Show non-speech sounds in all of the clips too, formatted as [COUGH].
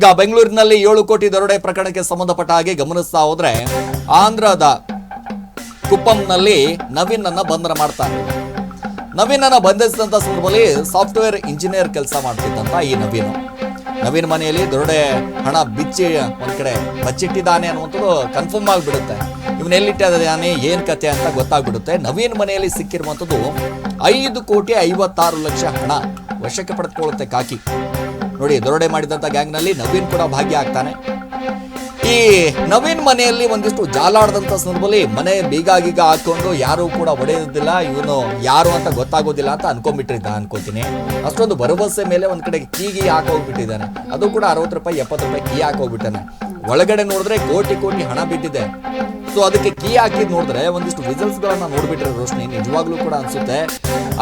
ಈಗ ಬೆಂಗಳೂರಿನಲ್ಲಿ ಏಳು ಕೋಟಿ ದರೋಡೆ ಪ್ರಕರಣಕ್ಕೆ ಸಂಬಂಧಪಟ್ಟ ಹಾಗೆ ಗಮನಿಸ್ತಾ ಹೋದ್ರೆ ಆಂಧ್ರದ ಕುಪ್ಪಂನಲ್ಲಿ ನವೀನ್ ಅನ್ನ ಬಂಧನ ಮಾಡ್ತಾರೆ. ನವೀನ್ ಅನ್ನ ಬಂಧಿಸಿದಂತ ಸಂದರ್ಭದಲ್ಲಿ ಸಾಫ್ಟ್ವೇರ್ ಇಂಜಿನಿಯರ್ ಕೆಲಸ ಮಾಡ್ತಿದ್ದಂತ ಈ ನವೀನ್. ನವೀನ್ ಮನೆಯಲ್ಲಿ ದರೋಡೆ ಹಣ ಬಿಚ್ಚಿ ಒಂದ್ ಕಡೆ ಬಚ್ಚಿಟ್ಟಿದ್ದಾನೆ ಅನ್ನುವಂಥದ್ದು ಕನ್ಫರ್ಮ್ ಆಗಿಬಿಡುತ್ತೆ. ಇವನ್ ಎಲ್ಲಿಟ್ಟಿದ್ದಾನೆ ಏನ್ ಕತೆ ಅಂತ ಗೊತ್ತಾಗ್ಬಿಡುತ್ತೆ. ನವೀನ್ ಮನೆಯಲ್ಲಿ ಸಿಕ್ಕಿರುವಂಥದ್ದು ಐದು ಕೋಟಿ ಐವತ್ತಾರು ಲಕ್ಷ ಹಣ ವಶಕ್ಕೆ ಪಡೆದುಕೊಳ್ಳುತ್ತೆ ಕಾಕಿ. ನೋಡಿ, ದರೋಡೆ ಮಾಡಿದಂತ ಗ್ಯಾಂಗ್ನಲ್ಲಿ ನವೀನ್ ಕೂಡ ಭಾಗಿಯಾಗ್ತಾನೆ ಈ ನವೀನ್ ಮನೆಯಲ್ಲಿ ಒಂದಿಷ್ಟು ಜಾಲಾಡದಂತ ಸಂದರ್ಭದಲ್ಲಿ ಮನೆ ಬೀಗ ಗೀಗ ಹಾಕೊಂಡು ಯಾರು ಕೂಡ ಹೊಡೆಯೋದಿಲ್ಲ ಇವನು ಯಾರು ಅಂತ ಗೊತ್ತಾಗೋದಿಲ್ಲ ಅಂತ ಅನ್ಕೊಂಡ್ಬಿಟ್ಟಿದ್ದ ಅನ್ಕೋತೀನಿ. ಅಷ್ಟೊಂದು ಭರವಸೆ ಮೇಲೆ ಒಂದ್ ಕಡೆ ಕೀಗಿ ಹಾಕೋಗ್ಬಿಟ್ಟಿದ್ದಾನೆ. ಅದು ಕೂಡ ಅರವತ್ತು ರೂಪಾಯಿ, ಎಪ್ಪತ್ತು ರೂಪಾಯಿ ಕೀ ಹಾಕೋಗ್ಬಿಟ್ಟಾನೆ. ಒಳಗಡೆ ನೋಡಿದ್ರೆ ಕೋಟಿ ಕೋಟಿ ಹಣ ಬಿದ್ದಿದೆ. ಸೊ ಅದಕ್ಕೆ ಕೀ ಹಾಕಿದ್ ನೋಡಿದ್ರೆ ಒಂದಿಷ್ಟು ರಿಸಲ್ಟ್ಸ್ ಗಳನ್ನ ನೋಡ್ಬಿಟ್ರೆ ರೋಶ್ನಿ, ನಿಜವಾಗ್ಲೂ ಕೂಡ ಅನ್ಸುತ್ತೆ.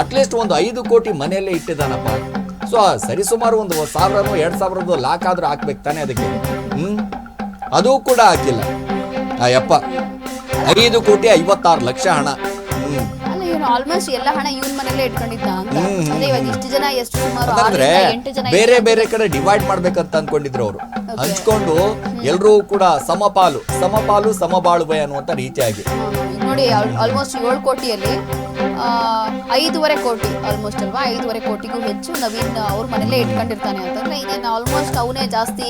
ಅಟ್ಲೀಸ್ಟ್ ಒಂದು ಐದು ಕೋಟಿ ಮನೆಯಲ್ಲೇ ಇಟ್ಟಿದ್ದಾನಪ್ಪ. ಸೊ ಸರಿಸುಮಾರು ಒಂದು ಸಾವಿರನೋ ಎರಡು ಸಾವಿರದ್ದು ಲಾಕ್ ಆದ್ರೂ ಹಾಕ್ಬೇಕು ತಾನೆ ಅದಕ್ಕೆ. ಹ್ಮ್? ಅದು ಕೂಡ ಹಾಕಿಲ್ಲ. ಅಯ್ಯಪ್ಪ ಯಪ್ಪ ಐದು ಕೋಟಿ ಐವತ್ತಾರು ಲಕ್ಷ ಹಣ. ಹ್ಮ್. ಅಲ್ಲ ಆಲ್ಮೋಸ್ಟ್ ಎಲ್ಲ ಹಣ ಇವನ್ ಮನೇಲೆ ಇಟ್ಕೊಂಡಿದ್ದ ಅಂತ? ಹ್ಮ್, ಹ್ಮ್, ಇವಾಗ ಇಷ್ಟು ಜನ ಎಷ್ಟು ಸುಮಾರು ಅಂದ್ರೆ ಬೇರೆ ಬೇರೆ ಕಡೆ ಡಿವೈಡ್ ಮಾಡ್ಬೇಕಂತ ಅನ್ಕೊಂಡಿದ್ರು ಅವರು. ಹಂಚ್ಕೊಂಡು ಎಲ್ರೂ ಕೂಡ ಸಮಪಾಲು ಸಮಪಾಲು, ಸಮಬಾಳುವೆ ಅನ್ನುವಂತ ರೀತಿಯಾಗಿ. ನೋಡಿ ಆಲ್ಮೋಸ್ಟ್ ಏಳು ಕೋಟಿಯಲ್ಲಿ ಐದೂವರೆ ಕೋಟಿ ಆಲ್ಮೋಸ್ಟ್ ಅಲ್ವಾ? ಐದೂವರೆ ಕೋಟಿಗೂ ಹೆಚ್ಚು ನವೀನ್ ಅವ್ರ ಮನೆಯಲ್ಲೇ ಇಟ್ಕೊಂಡಿರ್ತಾನೆ ಅಂತಂದ್ರೆ ಇನ್ನೇನು ಆಲ್ಮೋಸ್ಟ್ ಅವನೇ ಜಾಸ್ತಿ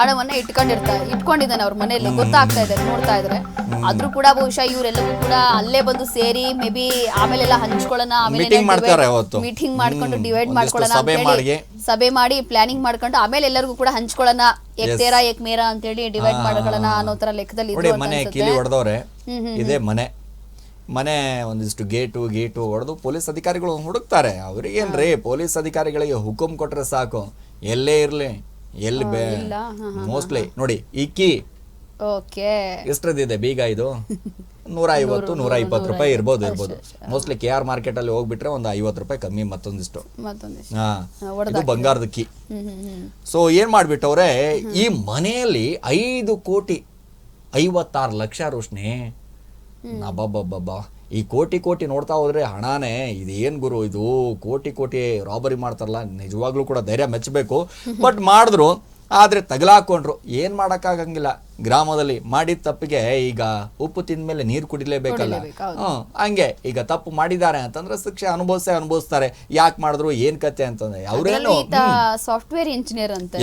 ಹಣವನ್ನ ಇಟ್ಕೊಂಡಿರ್ತಾನೆ ಇಟ್ಕೊಂಡಿದ್ದಾನೆ ಅವ್ರ ಮನೆಯಲ್ಲಿ. ಗೊತ್ತಾಗ್ತಾ ಇದೆ, ನೋಡ್ತಾ ಇದ್ರೆ. ಆದ್ರೂ ಕೂಡ ಬಹುಶಃ ಇವರೆಲ್ಲರೂ ಕೂಡ ಅಲ್ಲೇ ಬಂದು ಸೇರಿ ಮೇ ಬಿ ಆಮೇಲೆಲ್ಲ ಹಂಚ್ಕೊಳ್ಳೋಣ ಮೀಟಿಂಗ್ ಮಾಡ್ತಾರೆ ಅವತ್ತು. ಮೀಟಿಂಗ್ ಮಾಡ್ಕೊಂಡು ಡಿವೈಡ್ ಒಂದಿಷ್ಟು ಮಾಡ್ಕೊಳ್ಳೋಣ ಸಭೆ ಅಂತ ಹೇಳಿ ಮಾಡಿ. ಸಭೆ ಮಾಡಿ ಪ್ಲಾನಿಂಗ್ ಮಾಡ್ಕೊಂಡು ಆಮೇಲೆ ಎಲ್ಲರಿಗೂ ಕೂಡ ಹಂಚ್ಕೊಳ್ಳೋಣ ಏಕ್ ತೇರ ಮೇರ ಅಂತ ಅಂತೇಳಿ ಡಿವೈಡ್ ಮಾಡ್ಕೊಳ್ಳೋಣ. ಅನ್ನೋ ತರ ಲೆಕ್ಕದಲ್ಲಿ ನೋಡಿ ಇದ್ರು ಅಂತ ಮನೆ ಅನ್ಸುತ್ತೆ. ಕೀಲಿ ಹೊಡೆದವ್ರೆ ಇದೇ ಮನೆ. ಮನೆ ಒಂದಿಷ್ಟು ಗೇಟು ಗೇಟು ಹೊಡೆದು ಪೊಲೀಸ್ ಅಧಿಕಾರಿಗಳು ಹುಡುಕ್ತಾರೆ. ಅವ್ರಿಗೇನ್ರಿ ಪೊಲೀಸ್ ಅಧಿಕಾರಿಗಳಿಗೆ ಹುಕುಂ ಕೊಟ್ರೆ ಸಾಕು. ಎಲ್ಲೇ ಇರ್ಲಿ ಎಲ್ಲಿ ಬೇ ಇಲ್ಲ, ಮೋಸ್ಟ್ಲಿ ನೋಡಿ ಇಕ್ಕಿ ಓಕೆ ಎಷ್ಟರದಿದೆ ಬೀಗ ಇದು? [LAUGHS] ನೂರ ಐವತ್ತು ನೂರ ಇಪ್ಪತ್ತು ರೂಪಾಯಿ ಇರ್ಬೋದು ಇರ್ಬೋದು. ಮೋಸ್ಟ್ಲಿ ಕೆ ಆರ್ ಮಾರ್ಕೆಟ್ ಅಲ್ಲಿ ಹೋಗ್ಬಿಟ್ರೆ ಒಂದು ಐವತ್ತು ರೂಪಾಯಿ ಕಮ್ಮಿ ಮತ್ತೊಂದಿಷ್ಟು. ಹಾ. ಇದು ಬಂಗಾರದ ಕೀ. ಸೊ ಏನ್ ಮಾಡ್ಬಿಟ್ಟವ್ರೆ ಈ ಮನೆಯಲ್ಲಿ ಐದು ಕೋಟಿ ಐವತ್ತಾರು ಲಕ್ಷ ರೋಷ್ಣಿ. ಅಬ್ಬಬ್ಬಬ್ಬಬ್ಬ ಈ ಕೋಟಿ ಕೋಟಿ ನೋಡ್ತಾ ಹೋದ್ರೆ ಹಣಾನೇ ಇದೇನ್ ಗುರು ಇದು? ಕೋಟಿ ಕೋಟಿ ರಾಬರಿ ಮಾಡ್ತಾರಲ್ಲ ನಿಜವಾಗ್ಲೂ ಕೂಡ ಧೈರ್ಯ ಮೆಚ್ಚಬೇಕು. [LAUGHS] ಬಟ್ ಮಾಡಿದ್ರು ಆದ್ರೆ ತಗಲಾಕೊಂಡ್ರು. ಏನು ಮಾಡೋಕ್ಕಾಗಂಗಿಲ್ಲ. ಗ್ರಾಮದಲ್ಲಿ ಮಾಡಿದ ತಪ್ಪಿಗೆ ಈಗ ಉಪ್ಪು ತಿಂದ್ಮೇಲೆ ನೀರು ಕುಡಿಲೇಬೇಕಲ್ಲ. ಹ್ಞೂ ಹ್ಮ್ ಹಂಗೆ ಈಗ ತಪ್ಪು ಮಾಡಿದ್ದಾರೆ ಅಂತಂದ್ರೆ ಶಿಕ್ಷೆ ಅನುಭವಿಸೇ ಅನುಭವಿಸ್ತಾರೆ. ಯಾಕೆ ಮಾಡಿದ್ರು ಏನು ಕತೆ ಅಂತಂದ್ರೆ ಅವರೇನು ಸಾಫ್ಟ್ವೇರ್ ಇಂಜಿನಿಯರ್ ಅಂತ.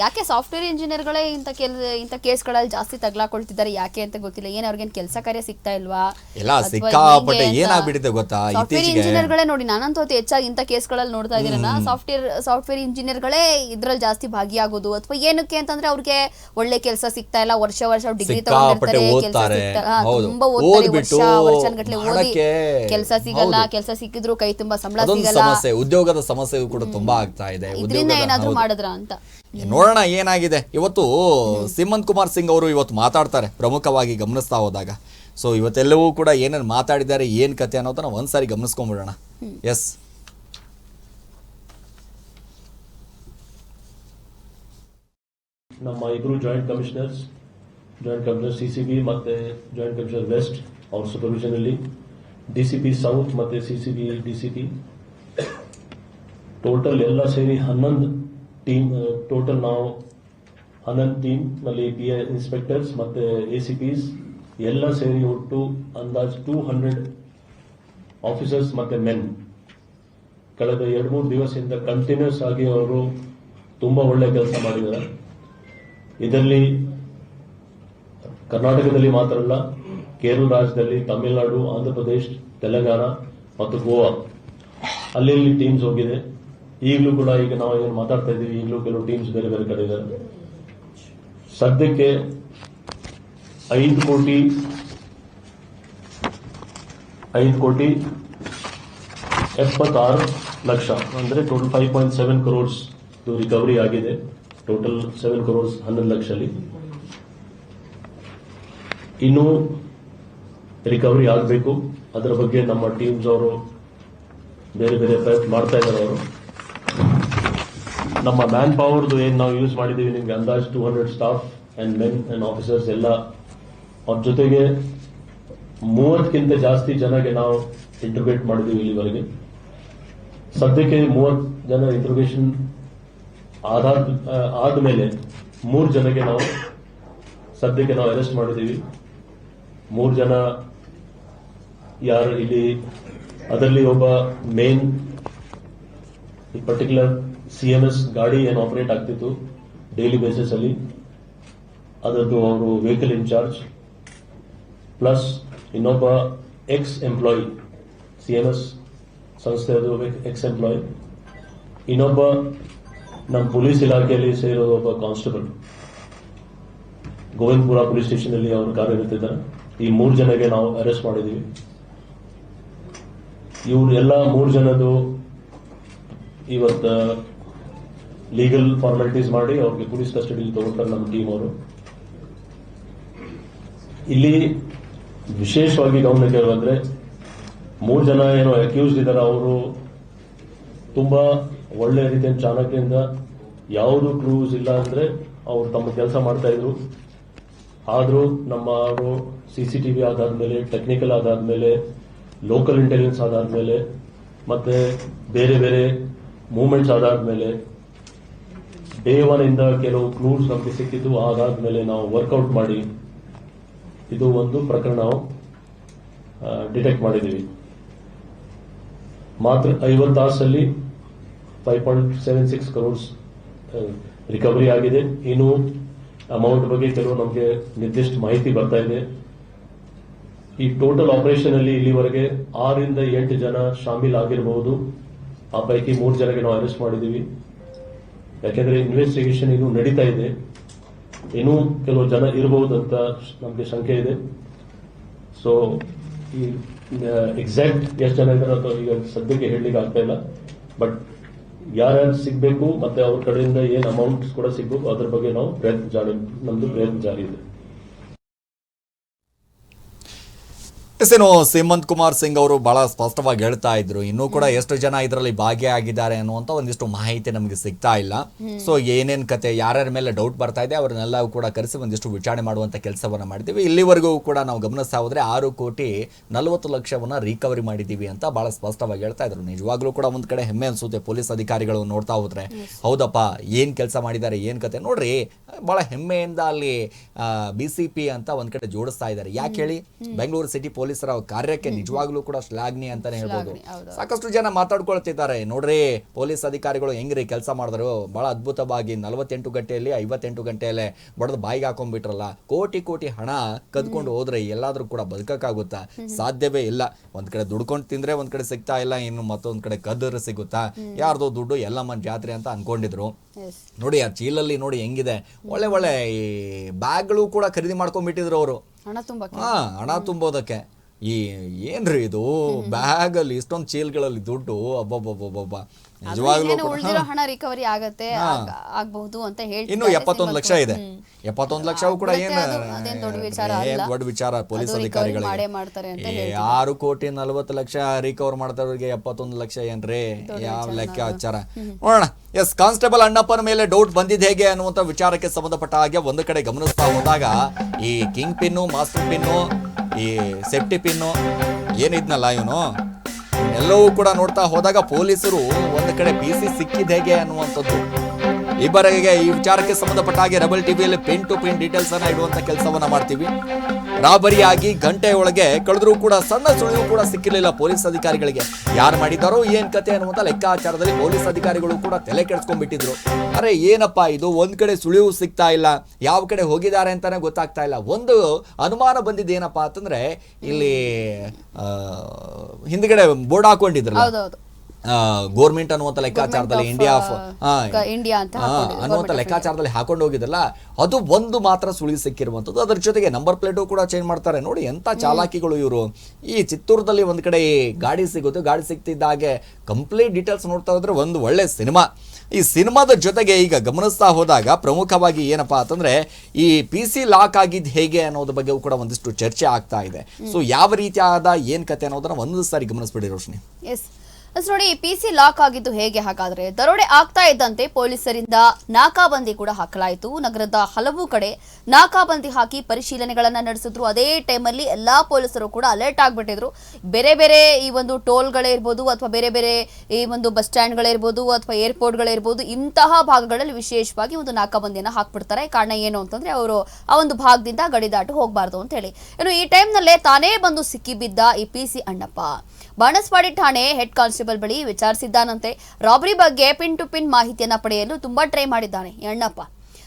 ಯಾಕೆ ಸಾಫ್ಟ್ವೇರ್ ಇಂಜಿನಿಯರ್ಗಳೇ ಇಂಥ ಕೆಲ್ ಇಂಥ ಕೇಸ್ಗಳಲ್ಲಿ ಜಾಸ್ತಿ ತಗ್ಲಾಕೊಳ್ತಿದ್ದಾರೆ? ಯಾಕೆ ಅಂತ ಗೊತ್ತಿಲ್ಲ. ಏನು ಅವ್ರಿಗೇನು ಕೆಲಸ ಕಾರ್ಯ ಸಿಗ್ತಾ ಇಲ್ವಾ? ಎಲ್ಲ ಸಿಕ್ಕಾಪಟ್ಟೆ ಏನಾಗ್ಬಿಟ್ಟಿದೆ ಗೊತ್ತಾ? ಸಾಫ್ಟ್ವೇರ್ ಇಂಜಿನಿಯರ್ಗಳೇ ನೋಡಿ ನಾನಂತೂ ಅತಿ ಹೆಚ್ಚಾಗಿ ಇಂಥ ಕೇಸ್ಗಳಲ್ಲಿ ನೋಡ್ತಾ ಇದ್ದೀರಲ್ಲ ಸಾಫ್ಟ್ವೇರ್ ಸಾಫ್ಟ್ವೇರ್ ಇಂಜಿನಿಯರ್ಗಳೇ ಇದ್ರಲ್ಲಿ ಜಾಸ್ತಿ ಭಾಗಿಯಾಗೋದು. ಅಥವಾ ಏನಕ್ಕೆ ಅಂತಂದ್ರೆ ಅವ್ರಿಗೆ ಒಳ್ಳೆ ಕೆಲಸ ಸಿಗ್ತಾ ಇಲ್ಲ ವರ್ಷ ವರ್ಷ ಡಿಗ್ರಿ ತಗೊಂಡಿರ್ತಾರೆ ಕೆಲಸ ಸಿಗ್ತಾ ಹಾ, ತುಂಬಾ ಓದ್ತಾರೆ ವರ್ಷ ವರ್ಷಗಟ್ಟಲೆ ಓದಿ ಕೆಲಸ ಸಿಗಲ್ಲ. ಕೆಲಸ ಸಿಕ್ಕಿದ್ರು ಕೈ ತುಂಬಾ ಸಂಬಳ ಸಿಗಲ್ಲ. ಸಮಸ್ಯೆ ಉದ್ಯೋಗದ ಸಮಸ್ಯೆ ಕೂಡ ತುಂಬಾ ಆಗ್ತಾ ಇದೆ ಇದರಿಂದ ಏನಾದ್ರೂ. ಮಾಡಿದ್ರ ಅಂತ. ನೋಡೋಣ ಏನಾಗಿದೆ. ಇವತ್ತು ಸಿಮಂತ್ ಕುಮಾರ್ ಸಿಂಗ್ ಅವರು ಇವತ್ತು ಮಾತಾಡ್ತಾರೆ ಪ್ರಮುಖವಾಗಿ ಗಮನಿಸ್ತಾ ಹೋದಾಗ. ಸೊ ಇವತ್ತೆಲ್ಲವೂ ಕೂಡ ಏನೇನು ಮಾತಾಡಿದ್ದಾರೆ ಏನು ಕತೆ ಅನ್ನೋದನ್ನ ಒಂದ್ಸಾರಿ ಗಮನಿಸ್ಕೊಂಡ್ಬಿಡೋಣ ಎಸ್ ನಮ್ಮ ಇಬ್ರು joint commissioners joint commissioner B ಮತ್ತೆ ಜಾಯಿಂಟ್ ಕಮಿಷನರ್ ವೆಸ್ಟ್ ಅವ್ರ ಸೂಪರ್ವಿಷನ್ ಅಲ್ಲಿ. ಡಿಸಿಪಿ ಸೌತ್ ಮತ್ತೆ C C B D C P total ಎಲ್ಲ ಸೇರಿ ಹನ್ನೊಂದು ಟೀಮ್ ಟೋಟಲ್ ನಾವು ಹನ್ನೊಂದು ಟೀಮ್ನಲ್ಲಿ ಪಿ ಇನ್ಸ್ಪೆಕ್ಟರ್ಸ್ ಮತ್ತೆ ಎ ಸಿ ಪಿಸ್ ಎಲ್ಲ ಸೇರಿ ಒಟ್ಟು ಅಂದಾಜು ಟೂ ಹಂಡ್ರೆಡ್ ಆಫೀಸರ್ಸ್ ಮತ್ತೆ ಮೆನ್ ಕಳೆದ ಎರಡು ಮೂರು ದಿವಸದಿಂದ ಕಂಟಿನ್ಯೂಸ್ ಆಗಿ ಅವರು ತುಂಬಾ ಒಳ್ಳೆ ಕೆಲಸ ಮಾಡಿದ್ದಾರೆ. ಇದರಲ್ಲಿ ಕರ್ನಾಟಕದಲ್ಲಿ ಮಾತ್ರ ಅಲ್ಲ, ಕೇರಳ ರಾಜ್ಯದಲ್ಲಿ ತಮಿಳುನಾಡು, ಆಂಧ್ರ ಪ್ರದೇಶ್, ತೆಲಂಗಾಣ ಮತ್ತು ಗೋವಾ. ಅಲ್ಲಿ ಟೀಮ್ಸ್ ಹೋಗಿದೆ. ಈಗಲೂ ಕೂಡ ಈಗ ನಾವು ಏನು ಮಾತಾಡ್ತಾ ಇದ್ದೀವಿ, ಈಗಲೂ ಕೆಲವು ಟೀಮ್ಸ್ ಬೇರೆ ಬೇರೆ ಕಡೆ ಇದ್ದಾರೆ. ಸದ್ಯಕ್ಕೆ ಐದು ಕೋಟಿ ಐದು ಕೋಟಿ ಎಪ್ಪತ್ತಾರು ಲಕ್ಷ, ಅಂದ್ರೆ total five point seven crores recovery ಆಗಿದೆ. ಟೋಟಲ್ ಸೆವೆನ್ ಕ್ರೋರ್ಸ್ ಹನ್ನೊಂದು ಲಕ್ಷಲ್ಲಿ. ಇನ್ನು ರಿಕವರಿ ಆಗಬೇಕು. ಅದರ ಬಗ್ಗೆ ನಮ್ಮ ಟೀಮ್ಸ್ ಅವರು ಬೇರೆ ಬೇರೆ ಪ್ರಯತ್ನ ಮಾಡ್ತಾ ಇದ್ದಾರೆ ಅವರು. ನಮ್ಮ ಮ್ಯಾನ್ ಪವರ್ದು ಏನು ನಾವು ಯೂಸ್ ಮಾಡಿದ್ದೀವಿ ನಿಮ್ಗೆ ಅಂದಾಜು two hundred staff and men and officers ಎಲ್ಲ ಅವ್ರ ಜೊತೆಗೆ ಮೂವತ್ತಕ್ಕಿಂತ ಜಾಸ್ತಿ ಜನಗೆ ನಾವು ಇಂಟರ್ವೇಟ್ ಮಾಡಿದ್ದೀವಿ ಇಲ್ಲಿವರೆಗೆ. ಸದ್ಯಕ್ಕೆ ಮೂವತ್ತು ಜನ ಇಂಟರ್ವೇಷನ್ ಆದ ಆ, ಆದ್ಮೇಲೆ ಮೂರು ಜನಕ್ಕೆ ನಾವು ಸದ್ಯಕ್ಕೆ ನಾವು ಅರೆಸ್ಟ್ ಮಾಡಿದ್ದೀವಿ ಮೂರು ಜನ ಯಾರು ಇಲ್ಲಿ ಅದರಲ್ಲಿ ಒಬ್ಬ ಮೇನ್ ಈ ಪರ್ಟಿಕ್ಯುಲರ್ ಸಿ ಎಂ ಎಸ್ ಗಾಡಿ ಏನು ಆಪರೇಟ್ ಆಗ್ತಿತ್ತು ಡೈಲಿ ಬೇಸಿಸ್ ಅಲ್ಲಿ, ಅದರದ್ದು ಅವರು ವೆಹಿಕಲ್ ಇನ್ಚಾರ್ಜ್ ಪ್ಲಸ್ ಇನ್ನೊಬ್ಬ ex employee C M S ಸಂಸ್ಥೆಯದು ex employee ಇನ್ನೊಬ್ಬ ನಮ್ಮ ಪೊಲೀಸ್ ಇಲಾಖೆಯಲ್ಲಿ ಸೇರೋ ಒಬ್ಬ ಕಾನ್ಸ್ಟೇಬಲ್ ಗೋವಿಂದಪುರ ಪೊಲೀಸ್ ಸ್ಟೇಷನ್ ಅಲ್ಲಿ ಅವರು ಕಾರ್ಯನಿರ್ತಿದ್ದಾರೆ ಈ ಮೂರು ಜನಗೆ ನಾವು ಅರೆಸ್ಟ್ ಮಾಡಿದ್ದೀವಿ. ಇವ್ರು ಎಲ್ಲ ಮೂರು ಜನದು ಇವತ್ತ ಲೀಗಲ್ ಫಾರ್ಮಾಲಿಟೀಸ್ ಮಾಡಿ ಅವ್ರಿಗೆ ಪೊಲೀಸ್ ಕಸ್ಟಡಿಯಲ್ಲಿ ತಗೊಂಡ್ರೆ ನಮ್ಮ ಟೀಮ್ ಅವರು. ಇಲ್ಲಿ ವಿಶೇಷವಾಗಿ ಗಮನ ಕೇಳುವಂದ್ರೆ ಮೂರು ಜನ ಏನೋ ಅಕ್ಯೂಸ್ಡ್ ಇದ್ದಾರೆ ಅವರು ತುಂಬಾ ಒಳ್ಳೆ ರೀತಿಯ ಚಾಣಕ್ಯದಿಂದ ಯಾವುದು ಕ್ಲೂಸ್ ಇಲ್ಲ ಅಂದ್ರೆ ಅವರು ತಮ್ಮ ಕೆಲಸ ಮಾಡ್ತಾ ಇದ್ರು. ಆದರೂ ನಮ್ಮ ಅವರು ಸಿಸಿಟಿವಿ ಆಧಾರದ ಮೇಲೆ ಟೆಕ್ನಿಕಲ್ ಆಧಾರದ ಮೇಲೆ ಲೋಕಲ್ ಇಂಟೆಲಿಜೆನ್ಸ್ ಆಧಾರದ ಮೇಲೆ, ಮತ್ತೆ ಬೇರೆ ಬೇರೆ ಮೂವ್ಮೆಂಟ್ಸ್ ಆಧಾರದ ಮೇಲೆ ಡೇ ಒನ್ ಇಂದ ಕೆಲವು ಕ್ಲೂಸ್ ನಮಗೆ ಸಿಕ್ಕಿದ್ದು, ಅದಾದ್ಮೇಲೆ ನಾವು ವರ್ಕೌಟ್ ಮಾಡಿ, ಇದು ಒಂದು ಪ್ರಕರಣ ಡಿಟೆಕ್ಟ್ ಮಾಡಿದ್ದೀವಿ. ಮಾತ್ರ ಐವತ್ತು ತಾಸಲ್ಲಿ five point seven six crores recovery ಆಗಿದೆ. ಇನ್ನು ಅಮೌಂಟ್ ಬಗ್ಗೆ ಕೆಲವು ನಮಗೆ ನಿರ್ದಿಷ್ಟ ಮಾಹಿತಿ ಬರ್ತಾ ಇದೆ. ಈ ಟೋಟಲ್ ಆಪರೇಷನ್ ಅಲ್ಲಿ ಇಲ್ಲಿವರೆಗೆ ಆರರಿಂದ ಎಂಟು ಜನ ಶಾಮೀಲ್ ಆಗಿರಬಹುದು ಆ ಪೈಕಿ ಮೂರು ಜನಕ್ಕೆ ನಾವು ಅರೆಸ್ಟ್ ಮಾಡಿದ್ದೀವಿ. ಯಾಕೆಂದ್ರೆ ಇನ್ವೆಸ್ಟಿಗೇಷನ್ ಇನ್ನು ನಡೀತಾ ಇದೆ. ಇನ್ನೂ ಕೆಲವು ಜನ ಇರಬಹುದು ಅಂತ ನಮಗೆ ಶಂಕೆ ಇದೆ. ಸೊ ಈ ಎಕ್ಸಾಕ್ಟ್ ಎಷ್ಟು ಜನ ಇದ್ದಾರೆ ಅಥವಾ ಈಗ ಸದ್ಯಕ್ಕೆ ಹೇಳಲಿಕ್ಕೆ ಆಗ್ತಾ ಇಲ್ಲ. ಬಟ್ ಯಾರ್ಯಾರು ಸಿಗಬೇಕು ಮತ್ತೆ ಅವ್ರ ಕಡೆಯಿಂದ ಏನು ಅಮೌಂಟ್ಸ್ ಕೂಡ ಸಿಗಬೇಕು, ಅದ್ರ ಬಗ್ಗೆ ನಾವು ಪ್ರಯತ್ನ ಜಾರಿ, ನಮ್ದು ಪ್ರಯತ್ನ ಜಾರಿ ಇದೆ. ಎಸ್ಸೇನು ಹೇಮಂತ್ ಕುಮಾರ್ ಸಿಂಗ್ ಅವರು ಬಹಳ ಸ್ಪಷ್ಟವಾಗಿ ಹೇಳ್ತಾ ಇದ್ರು. ಇನ್ನೂ ಕೂಡ ಎಷ್ಟು ಜನ ಇದರಲ್ಲಿ ಭಾಗಿಯಾಗಿದ್ದಾರೆ ಅನ್ನುವಂತ ಒಂದಿಷ್ಟು ಮಾಹಿತಿ ನಮಗೆ ಸಿಗ್ತಾ ಇಲ್ಲ. ಸೊ ಏನೇನ್ ಕತೆ ಯಾರ್ಯಾರ ಮೇಲೆ ಡೌಟ್ ಬರ್ತಾ ಇದೆ ಅವ್ರನ್ನೆಲ್ಲ ಕೂಡ ಕರೆಸಿ ಒಂದಿಷ್ಟು ವಿಚಾರಣೆ ಮಾಡುವಂತ ಕೆಲಸವನ್ನ ಮಾಡಿದ್ದೀವಿ. ಇಲ್ಲಿವರೆಗೂ ಕೂಡ ನಾವು ಗಮನಿಸ್ತಾ ಹೋದ್ರೆ ಆರು ಕೋಟಿ ನಲವತ್ತು ಲಕ್ಷವನ್ನ ರಿಕವರಿ ಮಾಡಿದ್ದೀವಿ ಅಂತ ಬಹಳ ಸ್ಪಷ್ಟವಾಗಿ ಹೇಳ್ತಾ ಇದ್ರು. ನಿಜವಾಗ್ಲೂ ಕೂಡ ಒಂದ್ ಕಡೆ ಹೆಮ್ಮೆ ಅನ್ಸುತ್ತೆ ಪೊಲೀಸ್ ಅಧಿಕಾರಿಗಳು ನೋಡ್ತಾ ಹೋದ್ರೆ. ಹೌದಪ್ಪ ಏನ್ ಕೆಲಸ ಮಾಡಿದ್ದಾರೆ ಏನ್ ಕತೆ? ನೋಡ್ರಿ ಬಹಳ ಹೆಮ್ಮೆಯಿಂದ ಅಲ್ಲಿ ಬಿ ಸಿ ಪಿ ಅಂತ ಒಂದ್ ಕಡೆ ಜೋಡಿಸ್ತಾ ಇದ್ದಾರೆ ಯಾಕೆ ಹೇಳಿ? ಬೆಂಗಳೂರು ಸಿಟಿ ಪೊಲೀಸರ ಕಾರ್ಯಕ್ಕೆ ನಿಜವಾಗ್ಲೂ ಕೂಡ ಶ್ಲಾಘ್ನಿ ಅಂತಾನೆ ಹೇಳ್ಬೋದು. ಸಾಕಷ್ಟು ಜನ ಮಾತಾಡ್ಕೊಳ್ತಿದ್ದಾರೆ. ನೋಡ್ರಿ ಪೊಲೀಸ್ ಅಧಿಕಾರಿಗಳು ಹೆಂಗ್ರಿ ಕೆಲಸ ಮಾಡಿದ್ರು? ಬಹಳ ಅದ್ಭುತವಾಗಿ ನಲವತ್ತೆಂಟು ಗಂಟೆಯಲ್ಲಿ ಐವತ್ತೆಂಟು ಗಂಟೆಯಲ್ಲೇ ಬಡದ್ ಬಾಯಿಗೆ ಹಾಕೊಂಡ್ಬಿಟ್ರಲ್ಲ. ಕೋಟಿ ಕೋಟಿ ಹಣ ಕದ್ಕೊಂಡು ಹೋದ್ರೆ ಎಲ್ಲಾದ್ರೂ ಕೂಡ ಬದುಕಕ್ಕಾಗುತ್ತಾ? ಸಾಧ್ಯವೇ ಇಲ್ಲ. ಒಂದ್ ಕಡೆ ದುಡ್ಕೊಂಡು ತಿಂದ್ರೆ ಒಂದ್ ಕಡೆ ಸಿಗ್ತಾ ಇಲ್ಲ ಇನ್ನು ಮತ್ತೊಂದ್ ಕಡೆ ಕದ್ರ ಸಿಗುತ್ತಾ? ಯಾರ್ದೋ ದುಡ್ಡು ಎಲ್ಲಮ್ಮನ್ ಜಾತ್ರೆ ಅಂತ ಅನ್ಕೊಂಡಿದ್ರು. ನೋಡಿ ಆ ಚೀಲಲ್ಲಿ ನೋಡಿ ಹೆಂಗಿದೆ. ಒಳ್ಳೆ ಒಳ್ಳೆ ಈ ಬ್ಯಾಗ್ಗಳು ಕೂಡ ಖರೀದಿ ಮಾಡ್ಕೊಂಡ್ಬಿಟ್ಟಿದ್ರು ಅವರು. ಹಣ ತುಂಬಾ ಹಾ ಹಣ ತುಂಬೋದಕ್ಕೆ. ಈ ಏನ್ರಿ ಇದು? ಬ್ಯಾಗ್ ಅಲ್ಲಿ ಇಷ್ಟೊಂದು ಚೀಲ್ಗಳಲ್ಲಿ ದುಡ್ಡು. ಅಬ್ಬಬ್ಬಬ್ಬಬ್ಬ ನಿಜವಾಗ್ಲೂ ಹಣ ರಿಕವರಿ ಆಗತ್ತೆ ಆಗ- ಆಗ್ಬಹುದು ಅಂತ ಹೇಳ್ತಿದ್ದಾರೆ ಇನ್ನು ಎಪ್ಪತ್ತೊಂದು ಲಕ್ಷ ಇದೆ. ಎಪ್ಪತ್ತೊಂದು ಲಕ್ಷವೂ ಕೂಡ ಏನು ದೊಡ್ಡ ವಿಚಾರ ವಿಚಾರ ಪೊಲೀಸ್ ಅಧಿಕಾರಿಗಳು ಅಧಿಕಾರಿಗಳಿಗೆ. ಆರು ಕೋಟಿ ನಲವತ್ತು ಲಕ್ಷ ರಿಕವರ್ ಮಾಡ್ತಾರವ್ರಿಗೆ ಎಪ್ಪತ್ತೊಂದು ಲಕ್ಷ ಏನ್ರಿ? ಯಾವ ಲೆಕ್ಕಾಚಾರ ನೋಡೋಣ. ಎಸ್ ಕಾನ್ಸ್ಟೇಬಲ್ ಅಣ್ಣಪ್ಪನ ಮೇಲೆ ಡೌಟ್ ಬಂದಿದ್ ಹೇಗೆ ಅನ್ನುವಂತ ವಿಚಾರಕ್ಕೆ ಸಂಬಂಧಪಟ್ಟ ಹಾಗೆ ಒಂದು ಕಡೆ ಗಮನಿಸ್ತಾ ಹೋದಾಗ ಈ ಕಿಂಗ್ ಪಿನ್ನು ಮಾಸ್ಟರ್ ಪಿನ್ನು ಈ ಸೆಫ್ಟಿ ಪಿನ್ನು ಏನಿದ್ನಲ್ಲ ಇವನು? ಎಲ್ಲವೂ ಕೂಡ ನೋಡ್ತಾ ಹೋದಾಗ ಪೊಲೀಸರು ಒಂದು ಕಡೆ ಬಿ ಸಿ ಸಿಕ್ಕಿದ ಹೇಗೆ ಅನ್ನುವಂಥದ್ದು. ಇಬ್ಬರಿಗೆ ಈ ವಿಚಾರಕ್ಕೆ ಸಂಬಂಧಪಟ್ಟ ಹಾಗೆ ರೆಬಲ್ ಟಿವಿಯಲ್ಲಿ ಪಿನ್ ಟು ಪಿನ್ ಡೀಟೇಲ್ಸ್ ಅನ್ನ ಇಡುವಂತ ಕೆಲಸವನ್ನ ಮಾಡ್ತೀವಿ. ರಾಬರಿಯಾಗಿ ಗಂಟೆ ಒಳಗೆ ಕಳೆದ್ರೂ ಕೂಡ ಸಣ್ಣ ಸುಳಿವು ಕೂಡ ಸಿಕ್ಕಿರಲಿಲ್ಲ ಪೊಲೀಸ್ ಅಧಿಕಾರಿಗಳಿಗೆ. ಯಾರು ಮಾಡಿದಾರೋ ಏನ್ ಕತೆ ಅನ್ನುವಂತ ಲೆಕ್ಕಾಚಾರದಲ್ಲಿ ಪೊಲೀಸ್ ಅಧಿಕಾರಿಗಳು ಕೂಡ ತಲೆ ಕೆಡಿಸ್ಕೊಂಡ್ಬಿಟ್ಟಿದ್ರು. ಅರೆ, ಏನಪ್ಪಾ ಇದು? ಒಂದ್ ಕಡೆ ಸುಳಿವು ಸಿಗ್ತಾ ಇಲ್ಲ. ಯಾವ ಕಡೆ ಹೋಗಿದ್ದಾರೆ ಅಂತಾನೆ ಗೊತ್ತಾಗ್ತಾ ಇಲ್ಲ. ಒಂದು ಅನುಮಾನ ಬಂದಿದ್ದು ಏನಪ್ಪಾ ಅಂತಂದ್ರೆ, ಇಲ್ಲಿ ಹಿಂದ್ಗಡೆ ಬೋರ್ಡ್ ಹಾಕೊಂಡಿದ್ರು ಗೋರ್ಮೆಂಟ್ ಅನ್ನುವಂತ ಲೆಕ್ಕಾಚಾರದಲ್ಲಿ ಇಂಡಿಯಾ ಇಂಡಿಯಾ ಅನ್ನುವಂತ ಲೆಕ್ಕಾಚಾರದಲ್ಲಿ ಹಾಕೊಂಡು ಹೋಗಿದ್ರಲ್ಲ ಅದು ಒಂದು ಮಾತ್ರ ಸುಳಿ ಸಿಕ್ಕಿರುವಂತದ್ದು ಅದ್ರ ಜೊತೆಗೆ ನಂಬರ್ ಪ್ಲೇಟು ಕೂಡ ಚೇಂಜ್ ಮಾಡ್ತಾರೆ. ನೋಡಿ ಎಂತ ಚಾಲಾಕಿಗಳು ಇವರು. ಈ ಚಿತ್ತೂರದಲ್ಲಿ ಒಂದ್ ಕಡೆ ಈ ಗಾಡಿ ಸಿಗುತ್ತೆ. ಗಾಡಿ ಸಿಗ್ತಿದ್ದ ಹಾಗೆ ಕಂಪ್ಲೀಟ್ ಡೀಟೇಲ್ಸ್ ನೋಡ್ತಾ ಹೋದ್ರೆ ಒಂದು ಒಳ್ಳೆ ಸಿನಿಮಾ. ಈ ಸಿನಿಮಾದ ಜೊತೆಗೆ ಈಗ ಗಮನಿಸ್ತಾ ಹೋದಾಗ ಪ್ರಮುಖವಾಗಿ ಏನಪ್ಪಾ ಅಂತಂದ್ರೆ ಈ ಪಿ ಸಿ ಲಾಕ್ ಆಗಿದ್ದು ಹೇಗೆ ಅನ್ನೋದ್ರ ಬಗ್ಗೆ ಕೂಡ ಒಂದಿಷ್ಟು ಚರ್ಚೆ ಆಗ್ತಾ ಇದೆ. ಸೊ ಯಾವ ರೀತಿಯಾದ ಏನ್ ಕತೆ ಅನ್ನೋದನ್ನ ಒಂದು ಸಾರಿ ಗಮನಿಸ್ಬಿಡಿ ರೋಶ್ನಿ. ನೋಡಿ ಪಿ ಸಿ ಲಾಕ್ ಆಗಿದ್ದು ಹೇಗೆ ಹಾಗಾದ್ರೆ? ದರೋಡೆ ಆಗ್ತಾ ಇದ್ದಂತೆ ಪೊಲೀಸರಿಂದ ನಾಕಾಬಂದಿ ಕೂಡ ಹಾಕಲಾಯಿತು. ನಗರದ ಹಲವು ಕಡೆ ನಾಕಾಬಂದಿ ಹಾಕಿ ಪರಿಶೀಲನೆಗಳನ್ನ ನಡೆಸಿದ್ರು. ಅದೇ ಟೈಮಲ್ಲಿ ಎಲ್ಲಾ ಪೊಲೀಸರು ಕೂಡ ಅಲರ್ಟ್ ಆಗ್ಬಿಟ್ಟಿದ್ರು. ಬೇರೆ ಬೇರೆ ಈ ಒಂದು ಟೋಲ್ಗಳೇ ಇರ್ಬೋದು ಅಥವಾ ಬೇರೆ ಬೇರೆ ಈ ಒಂದು ಬಸ್ ಸ್ಟ್ಯಾಂಡ್ಗಳೇ ಇರ್ಬೋದು ಅಥವಾ ಏರ್ಪೋರ್ಟ್ಗಳೇ ಇರ್ಬೋದು, ಇಂತಹ ಭಾಗಗಳಲ್ಲಿ ವಿಶೇಷವಾಗಿ ಒಂದು ನಾಕಾಬಂದಿಯನ್ನು ಹಾಕ್ಬಿಡ್ತಾರೆ. ಕಾರಣ ಏನು ಅಂತಂದ್ರೆ ಅವರು ಆ ಒಂದು ಭಾಗದಿಂದ ಗಡಿ ದಾಟು ಹೋಗಬಾರ್ದು ಅಂತ ಹೇಳಿ. ಇನ್ನು ಈ ಟೈಮ್ನಲ್ಲೇ ತಾನೇ ಬಂದು ಸಿಕ್ಕಿಬಿದ್ದ ಈ ಪಿ ಸಿ ಅಣ್ಣಪ್ಪ. ಬಾಣಸ್ವಾಡಿ ಠಾಣೆ ಹೆಡ್ ಕಾನ್ಸ್ಟೇಬಲ್ ಬಳಿ ವಿಚಾರಿಸಿದ್ದಾನಂತೆ. ರಾಬರಿ ಬಗ್ಗೆ ಪಿನ್ ಟು ಪಿನ್ ಮಾಹಿತಿಯನ್ನ ಪಡೆಯಲು ತುಂಬಾ ಟ್ರೈ ಮಾಡಿದ್ದಾನೆ. ಈ ಅಣ್ಣಪ್ಪ.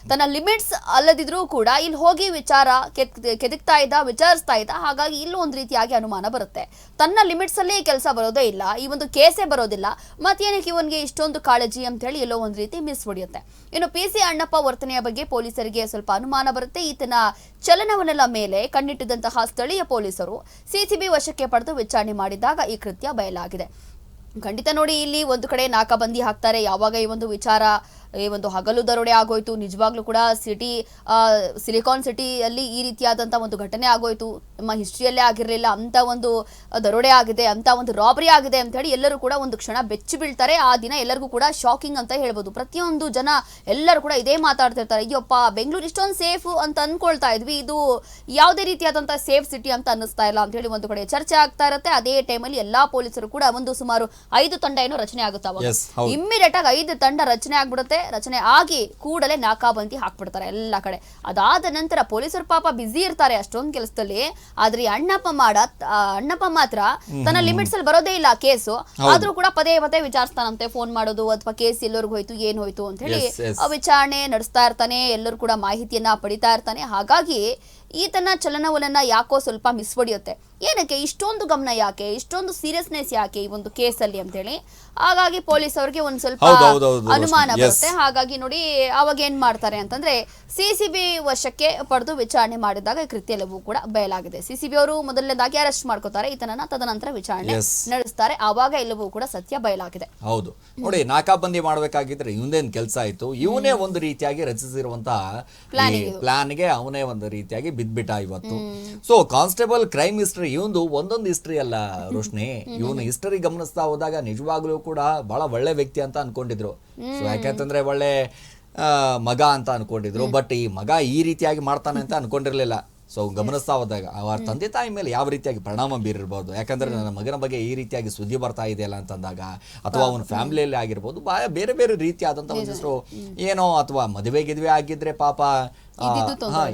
ತನ್ನ ಲಿಮಿಟ್ಸ್ ಅಲ್ಲದಿದ್ರೂ ಕೂಡ ಇಲ್ಲಿ ಹೋಗಿ ವಿಚಾರ ಕೆತ್- ಕೆದಕ್ತಾ ಇದ್ದ, ವಿಚಾರಿಸ್ತಾ ಇದ್ದ, ಹಾಗಾಗಿ ಇಲ್ಲೂ ಒಂದು ರೀತಿಯಾಗಿ ಅನುಮಾನ ಬರುತ್ತೆ. ತನ್ನ ಲಿಮಿಟ್ಸ್ ಅಲ್ಲಿ ಕೆಲಸ ಬರೋದೇ ಇಲ್ಲ, ಈ ಒಂದು ಕೇಸೇ ಬರೋದಿಲ್ಲ, ಮತ್ತೇನಕ್ಕೆ ಇವನಿಗೆ ಇಷ್ಟೊಂದು ಕಾಳಜಿ ಅಂತ ಹೇಳಿ ಎಲ್ಲೋ ಒಂದು ರೀತಿ ಮಿಸ್ ಹೊಡೆಯುತ್ತೆ. ಇನ್ನು ಪಿ ಸಿ ಅಣ್ಣಪ್ಪ ವರ್ತನೆಯ ಬಗ್ಗೆ ಪೊಲೀಸರಿಗೆ ಸ್ವಲ್ಪ ಅನುಮಾನ ಬರುತ್ತೆ. ಈತನ ಚಲನವನ್ನೆಲ್ಲ ಮೇಲೆ ಕಣ್ಣಿಟ್ಟಿದ್ದಂತಹ ಸ್ಥಳೀಯ ಪೊಲೀಸರು ಸಿಸಿಬಿ ವಶಕ್ಕೆ ಪಡೆದು ವಿಚಾರಣೆ ಮಾಡಿದಾಗ ಈ ಕೃತ್ಯ ಬಯಲಾಗಿದೆ. ಖಂಡಿತ ನೋಡಿ ಇಲ್ಲಿ ಒಂದು ಕಡೆ ನಾಕಾಬಂದಿ ಹಾಕ್ತಾರೆ, ಯಾವಾಗ ಈ ಒಂದು ವಿಚಾರ ಈ ಒಂದು ಹಗಲು ದರೋಡೆ ಆಗೋಯ್ತು. ನಿಜವಾಗ್ಲೂ ಕೂಡ ಸಿಟಿ ಸಿಲಿಕಾನ್ ಸಿಟಿಯಲ್ಲಿ ಈ ರೀತಿಯಾದಂಥ ಒಂದು ಘಟನೆ ಆಗೋಯ್ತು. ನಮ್ಮ ಹಿಸ್ಟ್ರಿಯಲ್ಲೇ ಆಗಿರಲಿಲ್ಲ. ಅಂತ ಒಂದು ದರೋಡೆ ಆಗಿದೆ ಅಂತ ಒಂದು ರಾಬರಿ ಆಗಿದೆ ಅಂತ ಹೇಳಿ ಎಲ್ಲರೂ ಕೂಡ ಒಂದು ಕ್ಷಣ ಬೆಚ್ಚಿ ಬೀಳ್ತಾರೆ. ಆ ದಿನ ಎಲ್ಲರಿಗೂ ಕೂಡ ಶಾಕಿಂಗ್ ಅಂತ ಹೇಳ್ಬೋದು. ಪ್ರತಿಯೊಂದು ಜನ ಎಲ್ಲರೂ ಕೂಡ ಇದೇ ಮಾತಾಡ್ತಿರ್ತಾರೆ ಅಯ್ಯಪ್ಪ ಬೆಂಗಳೂರು ಇಷ್ಟೊಂದು ಸೇಫ್ ಅಂತ ಅನ್ಕೊಳ್ತಾ ಇದ್ವಿ. ಇದು ಯಾವುದೇ ರೀತಿಯಾದಂತಹ ಸೇಫ್ ಸಿಟಿ ಅಂತ ಅನ್ನಿಸ್ತಾ ಇಲ್ಲ ಅಂತ ಹೇಳಿ ಒಂದು ಕಡೆ ಚರ್ಚೆ ಆಗ್ತಾ ಇರುತ್ತೆ. ಅದೇ ಟೈಮಲ್ಲಿ ಎಲ್ಲಾ ಪೊಲೀಸರು ಕೂಡ ಒಂದು ಸುಮಾರು ಐದು ತಂಡ ಏನೋ ರಚನೆ ಆಗುತ್ತೆ ಅವಾಗ. ಇಮ್ಮಿಡಿಯೇಟ್ ಆಗಿ ಐದು ತಂಡ ರಚನೆ ಆಗ್ಬಿಡುತ್ತೆ. ರಚನೆ ಆಗಿ ಕೂಡಲೇ ನಾಕಾಬಂದಿ ಹಾಕ್ಬಿಡ್ತಾರೆ ಎಲ್ಲ ಕಡೆ. ಅದಾದ ನಂತರ ಪೊಲೀಸರು ಪಾಪ ಬ್ಯುಸಿ ಇರ್ತಾರೆ ಅಷ್ಟೊಂದು ಕೆಲಸದಲ್ಲಿ. ಆದ್ರೆ ಅಣ್ಣಪ್ಪ ಮಾಡ ಅಣ್ಣಪ್ಪ ಮಾತ್ರ ತನ್ನ ಲಿಮಿಟ್ಸ್ ಅಲ್ಲಿ ಬರೋದೇ ಇಲ್ಲ ಕೇಸು. ಆದ್ರೂ ಕೂಡ ಪದೇ ಪದೇ ವಿಚಾರಿಸ್ತಾನಂತೆ ಫೋನ್ ಮಾಡೋದು ಅಥವಾ ಕೇಸ್ ಎಲ್ಲರಿಗೂ ಹೋಯ್ತು ಏನ್ ಹೋಯ್ತು ಅಂತ ಹೇಳಿ ವಿಚಾರಣೆ ನಡೆಸ್ತಾ ಇರ್ತಾನೆ ಎಲ್ಲರೂ ಕೂಡ ಮಾಹಿತಿಯನ್ನ ಪಡಿತಾ ಇರ್ತಾನೆ. ಹಾಗಾಗಿ ಈತನ ಚಲನವಲನ ಯಾಕೋ ಸ್ವಲ್ಪ ಮಿಸ್ ಹೊಡೆಯುತ್ತೆ. ಏನಕ್ಕೆ? ಇಷ್ಟೊಂದು ಗಮನ ಯಾಕೆ? ಇಷ್ಟೊಂದು ಸೀರಿಯಸ್ನೆಸ್ ಯಾಕೆ ಈ ಒಂದು ಕೇಸಲ್ಲಿ ಅಂತೇಳಿ? ಹಾಗಾಗಿ ಪೊಲೀಸ್ ಅವರಿಗೆ ಒಂದ್ ಸ್ವಲ್ಪ ಅನುಮಾನ. ಬರುತ್ತೆ. ಹಾಗಾಗಿ ನೋಡಿ ಅವಾಗ ಏನ್ ಮಾಡ್ತಾರೆ ಅಂತಂದ್ರೆ ಸಿಸಿಬಿ ವಶಕ್ಕೆ ಪಡೆದು ವಿಚಾರಣೆ ಮಾಡಿದಾಗ ಕೃತ್ಯ ಎಲ್ಲವೂ ಕೂಡ ಬಯಲಾಗಿದೆ. ಸಿಸಿಬಿ ಅವರು ಮೊದಲನೇದಾಗಿ ಅರೆಸ್ಟ್ ಮಾಡ್ಕೋತಾರೆ ಈತನನ್ನ ತದನಂತರ ವಿಚಾರಣೆ. ನಡೆಸ್ತಾರೆ. ಆವಾಗ ಎಲ್ಲವೂ ಕೂಡ ಸತ್ಯ ಬಯಲಾಗಿದೆ. ಹೌದು. ನೋಡಿ ನಾಕಾಬಂದಿ ಮಾಡಬೇಕಾಗಿದ್ರೆ ಇವನೇನ್ ಕೆಲಸ ಆಯ್ತು? ಇವನೇ ಒಂದು ರೀತಿಯಾಗಿ ರಚಿಸಿರುವಂತಹ ಪ್ಲಾನ್. ಪ್ಲಾನ್ಗೆ ಅವನೇ ಒಂದು ರೀತಿಯಾಗಿ ಬಿದ್ಬಿಟ್ಟ ಇವತ್ತು. ಸೊ ಕಾನ್ಸ್ಟೇಬಲ್ ಕ್ರೈಮ್ ಹಿಸ್ಟ್ರಿ ಇವಂದು ಒಂದೊಂದು ಹಿಸ್ಟ್ರಿ ಅಲ್ಲ ರೋಶ್ನಿ ಇವನು ಹಿಸ್ಟರಿ ಗಮನಿಸ್ತಾ ಹೋದಾಗ ನಿಜವಾಗ್ಲೂ ಕೂಡ ಬಹಳ ಒಳ್ಳೆ ವ್ಯಕ್ತಿ ಅಂತ ಅನ್ಕೊಂಡಿದ್ರು. ಸೊ ಯಾಕಂತಂದ್ರೆ ಒಳ್ಳೆ ಮಗ ಅಂತ ಅನ್ಕೊಂಡಿದ್ರು. ಬಟ್ ಈ ಮಗ ಈ ರೀತಿಯಾಗಿ ಮಾಡ್ತಾನೆ ಅಂತ ಅನ್ಕೊಂಡಿರ್ಲಿಲ್ಲ. ಸೊ ಗಮನಿಸ್ತಾ ಹೋದಾಗ ಅವರ ತಂದೆ ತಾಯಿ ಮೇಲೆ ಯಾವ ರೀತಿಯಾಗಿ ಪರಿಣಾಮ ಬೀರಿರ್ಬೋದು? ಯಾಕಂದ್ರೆ ನನ್ನ ಮಗನ ಬಗ್ಗೆ ಈ ರೀತಿಯಾಗಿ ಸುದ್ದಿ ಬರ್ತಾ ಇದೆಯಲ್ಲ ಅಂತಂದಾಗ ಅಥವಾ ಅವನ ಫ್ಯಾಮಿಲಿಯಲ್ಲಿ ಆಗಿರ್ಬೋದು ಬೇರೆ ಬೇರೆ ರೀತಿಯಾದಂಥ ಒಂದಿಷ್ಟು ಏನೋ ಅಥವಾ ಮದುವೆ ಗಿದ್ವೆ ಆಗಿದ್ರೆ ಪಾಪ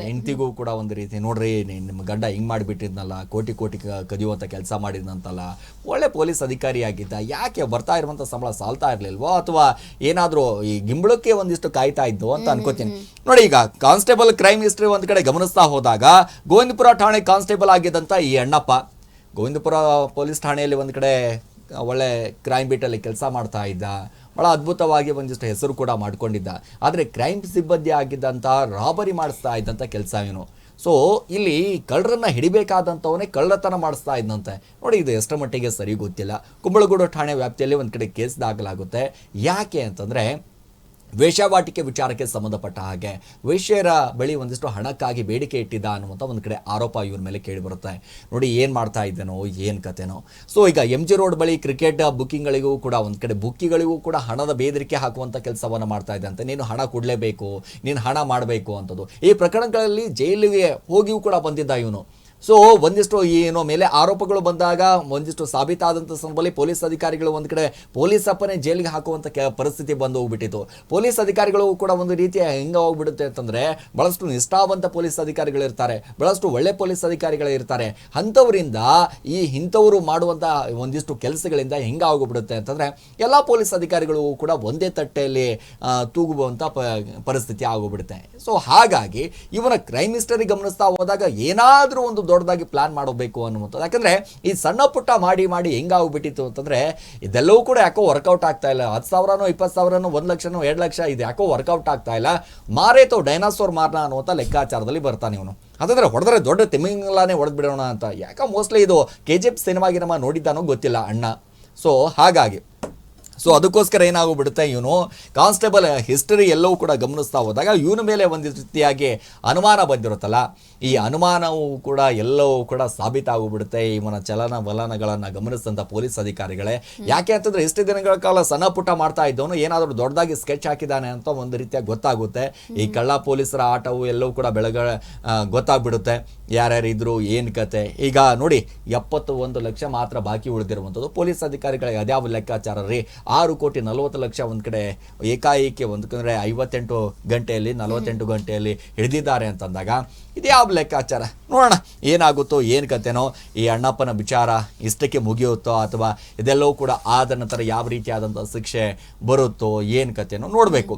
ಹೆಂಡತಿಗೂ ಕೂಡ ಒಂದು ರೀತಿ. ನೋಡ್ರಿ ನಿಮ್ಮ ಗಂಡ ಹಿಂಗ್ ಮಾಡಿಬಿಟ್ಟಿದ್ನಲ್ಲ ಕೋಟಿ ಕೋಟಿ ಕದಿಯುವಂತ ಕೆಲಸ ಮಾಡಿದ್ನಂತಲ್ಲ ಒಳ್ಳೆ ಪೊಲೀಸ್ ಅಧಿಕಾರಿ ಆಗಿದ್ದ ಯಾಕೆ ಬರ್ತಾ ಇರುವಂತ ಸಂಬಳ ಸಾಲ್ತಾ ಇರ್ಲಿಲ್ವೋ? ಅಥವಾ ಏನಾದ್ರೂ ಈ ಗಿಂಬಳಕ್ಕೆ ಒಂದಿಷ್ಟು ಕಾಯ್ತಾ ಇದ್ದು ಅಂತ ಅನ್ಕೋತೀನಿ. ನೋಡಿ ಈಗ ಕಾನ್ಸ್ಟೇಬಲ್ ಕ್ರೈಮ್ ಹಿಸ್ಟ್ರಿ ಒಂದ್ ಕಡೆ ಗಮನಿಸ್ತಾ ಹೋದಾಗ ಗೋವಿಂದಪುರ ಠಾಣೆ ಕಾನ್ಸ್ಟೇಬಲ್ ಆಗಿದ್ದಂತ ಈ ಅಣ್ಣಪ್ಪ. ಗೋವಿಂದಪುರ ಪೊಲೀಸ್ ಠಾಣೆಯಲ್ಲಿ ಒಂದ್ ಕಡೆ ಒಳ್ಳೆ ಕ್ರೈಮ್ ಬೀಟಲ್ಲಿ ಕೆಲಸ ಮಾಡ್ತಾ ಇದ್ದ. ಬಹಳ ಅದ್ಭುತವಾಗಿ ಒಂದಿಷ್ಟು ಹೆಸರು ಕೂಡ ಮಾಡಿಕೊಂಡಿದ್ದ. ಆದರೆ ಕ್ರೈಮ್ ಸಿಬ್ಬಂದಿ ಆಗಿದ್ದಂಥ ರಾಬರಿ ಮಾಡಿಸ್ತಾ ಇದ್ದಂಥ ಕೆಲಸ ಏನು? ಸೊ ಇಲ್ಲಿ ಕಳ್ಳರನ್ನ ಹಿಡಿಬೇಕಾದಂಥವನೇ ಕಳ್ಳತನ ಮಾಡಿಸ್ತಾ ಇದ್ದಂತೆ. ನೋಡಿ, ಇದು ಎಷ್ಟರ ಮಟ್ಟಿಗೆ ಸರಿ ಗೊತ್ತಿಲ್ಲ. ಕುಂಬಳಗೂಡು ಠಾಣೆ ವ್ಯಾಪ್ತಿಯಲ್ಲಿ ಒಂದು ಕಡೆ ಕೇಸ್ ದಾಖಲಾಗುತ್ತೆ. ಯಾಕೆ ಅಂತಂದರೆ ವೇಶ್ಯಾವಾಟಿಕೆ ವಿಚಾರಕ್ಕೆ ಸಂಬಂಧಪಟ್ಟ ಹಾಗೆ ವೇಶ್ಯರ ಬಳಿ ಒಂದಿಷ್ಟು ಹಣಕ್ಕಾಗಿ ಬೇಡಿಕೆ ಇಟ್ಟಿದ್ದ ಅನ್ನುವಂಥ ಒಂದು ಕಡೆ ಆರೋಪ ಇವ್ರ ಮೇಲೆ ಕೇಳಿ ಬರುತ್ತೆ. ನೋಡಿ ಏನು ಮಾಡ್ತಾ ಇದ್ದೇನೋ, ಏನು ಕತೆನೋ. ಸೊ ಈಗ ಎಂ ಜಿ ರೋಡ್ ಬಳಿ ಕ್ರಿಕೆಟ್ ಬುಕ್ಕಿಂಗ್ಗಳಿಗೂ ಕೂಡ, ಒಂದು ಕಡೆ ಬುಕ್ಕಿಗಳಿಗೂ ಕೂಡ ಹಣದ ಬೇದರಿಕೆ ಹಾಕುವಂಥ ಕೆಲಸವನ್ನು ಮಾಡ್ತಾ ಇದ್ದಂತೆ ನೀನು ಹಣ ಕೊಡಲೇಬೇಕು, ನೀನು ಹಣ ಮಾಡಬೇಕು ಅಂಥದ್ದು ಈ ಪ್ರಕರಣಗಳಲ್ಲಿ ಜೈಲಿಗೆ ಹೋಗಿಯೂ ಕೂಡ ಬಂದಿದ್ದ ಇವನು. ಸೊ ಒಂದಿಷ್ಟು ಏನೋ ಮೇಲೆ ಆರೋಪಗಳು ಬಂದಾಗ, ಒಂದಿಷ್ಟು ಸಾಬೀತಾದಂಥ ಸಂದರ್ಭದಲ್ಲಿ ಪೊಲೀಸ್ ಅಧಿಕಾರಿಗಳು ಒಂದು ಕಡೆ ಪೊಲೀಸ್ ಅಪ್ಪನೇ ಜೈಲಿಗೆ ಹಾಕುವಂಥ ಕೆ, ಪರಿಸ್ಥಿತಿ ಬಂದು ಹೋಗ್ಬಿಟ್ಟಿತ್ತು. ಪೊಲೀಸ್ ಅಧಿಕಾರಿಗಳು ಕೂಡ ಒಂದು ರೀತಿಯ ಹೆಂಗೆ ಹೋಗ್ಬಿಡುತ್ತೆ ಅಂತಂದರೆ, ಬಹಳಷ್ಟು ನಿಷ್ಠಾವಂತ ಪೊಲೀಸ್ ಅಧಿಕಾರಿಗಳು ಇರ್ತಾರೆ, ಬಹಳಷ್ಟು ಒಳ್ಳೆ ಪೊಲೀಸ್ ಅಧಿಕಾರಿಗಳು ಇರ್ತಾರೆ. ಅಂಥವರಿಂದ ಈ ಇಂಥವರು ಮಾಡುವಂಥ ಒಂದಿಷ್ಟು ಕೆಲಸಗಳಿಂದ ಹೆಂಗೆ ಆಗೋಗ್ಬಿಡುತ್ತೆ ಅಂತಂದರೆ, ಎಲ್ಲ ಪೊಲೀಸ್ ಅಧಿಕಾರಿಗಳು ಕೂಡ ಒಂದೇ ತಟ್ಟೆಯಲ್ಲಿ ತೂಗುವಂಥ ಪರಿಸ್ಥಿತಿ ಆಗೋಗ್ಬಿಡುತ್ತೆ. ಸೊ ಹಾಗಾಗಿ ಇವನ ಕ್ರೈಮ್ ಹಿಸ್ಟರಿ ಗಮನಿಸ್ತಾ ಹೋದಾಗ ಏನಾದರೂ ಒಂದು ದೊಡ್ಡದಾಗಿ ಪ್ಲಾನ್ ಮಾಡಬೇಕು ಅನ್ನುವಂಥದ್ದು. ಯಾಕಂದರೆ ಈ ಸಣ್ಣ ಪುಟ್ಟ ಮಾಡಿ ಮಾಡಿ ಹೆಂಗಾಗ್ಬಿಟ್ಟಿತ್ತು ಅಂತಂದರೆ ಇದೆಲ್ಲವೂ ಕೂಡ ಯಾಕೋ ವರ್ಕೌಟ್ ಆಗ್ತಾ ಇಲ್ಲ. ಹತ್ತು ಸಾವಿರನೋ, ಇಪ್ಪತ್ತು ಸಾವಿರನೋ, ಒಂದು ಲಕ್ಷನೋ, ಎರಡು ಲಕ್ಷ ಇದು ಯಾಕೋ ವರ್ಕೌಟ್ ಆಗ್ತಾ ಇಲ್ಲ. ಮಾರೇತೋ ಡೈನಾಸೋರ್ ಮಾರ್ನ ಅನ್ನುವಂಥ ಲೆಕ್ಕಾಚಾರದಲ್ಲಿ ಬರ್ತಾನೆ ಇವನು. ಅಂತಂದರೆ ಹೊಡೆದ್ರೆ ದೊಡ್ಡ ತಿಮಿಂಗಲಾನೇ ಹೊಡೆದು ಬಿಡೋಣ ಅಂತ. ಯಾಕೆ ಮೋಸ್ಟ್ಲಿ ಇದು ಕೆ ಜಿ ಎಫ್ ಸಿನಿಮಾಗಿ ನಮ್ಮ ನೋಡಿದ್ದಾನೋ ಗೊತ್ತಿಲ್ಲ ಅಣ್ಣ. ಸೊ ಹಾಗಾಗಿ ಸೊ ಅದಕ್ಕೋಸ್ಕರ ಏನಾಗೋಗ್ಬಿಡುತ್ತೆ? ಇವನು ಕಾನ್ಸ್ಟೇಬಲ್ ಹಿಸ್ಟರಿ ಎಲ್ಲವೂ ಕೂಡ ಗಮನಿಸ್ತಾ ಹೋದಾಗ ಇವನ ಮೇಲೆ ಒಂದು ರೀತಿಯಾಗಿ ಅನುಮಾನ ಬಂದಿರುತ್ತಲ್ಲ. ಈ ಅನುಮಾನವೂ ಕೂಡ ಎಲ್ಲವೂ ಕೂಡ ಸಾಬೀತಾಗೋಗ್ಬಿಡುತ್ತೆ ಇವನ ಚಲನ ವಲನಗಳನ್ನು ಗಮನಿಸಿದಂಥ ಪೊಲೀಸ್ ಅಧಿಕಾರಿಗಳೇ. ಯಾಕೆ ಅಂತಂದ್ರೆ ಇಷ್ಟು ದಿನಗಳ ಕಾಲ ಸಣ್ಣ ಪುಟ್ಟ ಮಾಡ್ತಾ ಇದ್ದವನು ಏನಾದರೂ ದೊಡ್ಡದಾಗಿ ಸ್ಕೆಚ್ ಹಾಕಿದ್ದಾನೆ ಅಂತ ಒಂದು ರೀತಿಯಾಗಿ ಗೊತ್ತಾಗುತ್ತೆ. ಈ ಕಳ್ಳ ಪೊಲೀಸರ ಆಟವು ಎಲ್ಲವೂ ಕೂಡ ಬೆಳಗ ಗೊತ್ತಾಗ್ಬಿಡುತ್ತೆ. ಯಾರ್ಯಾರು ಇದ್ರು ಏನು ಕತೆ? ಈಗ ನೋಡಿ ಎಪ್ಪತ್ತು ಒಂದು ಲಕ್ಷ ಮಾತ್ರ ಬಾಕಿ ಉಳಿದಿರುವಂಥದ್ದು ಪೊಲೀಸ್ ಅಧಿಕಾರಿಗಳಿಗೆ. ಅದ್ಯಾವ ಲೆಕ್ಕಾಚಾರ ರೀ? ಆರು ಕೋಟಿ ನಲವತ್ತು ಲಕ್ಷ ಒಂದು ಕಡೆ ಏಕಾಏಕಿ ಒಂದು ಅಂದರೆ ಐವತ್ತೆಂಟು ಗಂಟೆಯಲ್ಲಿ, ನಲವತ್ತೆಂಟು ಗಂಟೆಯಲ್ಲಿ ಹಿಡಿದಿದ್ದಾರೆ ಅಂತಂದಾಗ ಇದು ಯಾವ ಲೆಕ್ಕಾಚಾರ? ನೋಡೋಣ, ಏನಾಗುತ್ತೋ, ಏನು ಕತೆನೋ, ಈ ಅಣ್ಣಪ್ಪನ ವಿಚಾರ ಇಷ್ಟಕ್ಕೆ ಮುಗಿಯುತ್ತೋ ಅಥವಾ ಇದೆಲ್ಲವೂ ಕೂಡ ಆದ ನಂತರ ಯಾವ ರೀತಿಯಾದಂಥ ಶಿಕ್ಷೆ ಬರುತ್ತೋ, ಏನು ಕತೆನೋ ನೋಡಬೇಕು.